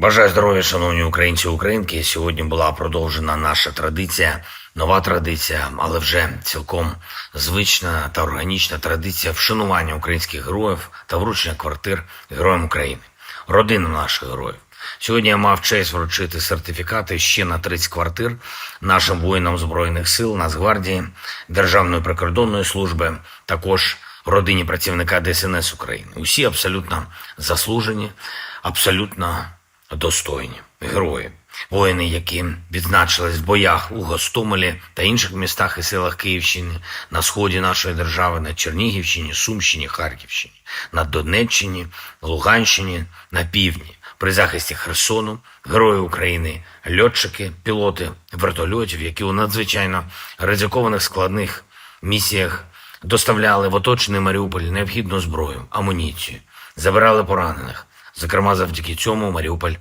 Бажаю здоров'я, шановні українці і українки. Сьогодні була продовжена наша традиція, нова традиція, але вже цілком звична та органічна традиція вшанування українських героїв та вручення квартир героям України, родинам наших героїв. Сьогодні я мав честь вручити сертифікати ще на 30 квартир нашим воїнам Збройних сил, Нацгвардії, Державної прикордонної служби, також родині працівника ДСНС України. Усі абсолютно заслужені, абсолютно достойні герої. Воїни, які відзначились в боях у Гостомелі та інших містах і селах Київщини, на сході нашої держави, на Чернігівщині, Сумщині, Харківщині, на Донеччині, Луганщині, на півдні, при захисті Херсону, герої України, льотчики, пілоти вертольотів, які у надзвичайно ризикованих складних місіях доставляли в оточений Маріуполь необхідну зброю, амуніцію, забирали поранених. Зокрема, завдяки цьому Маріуполь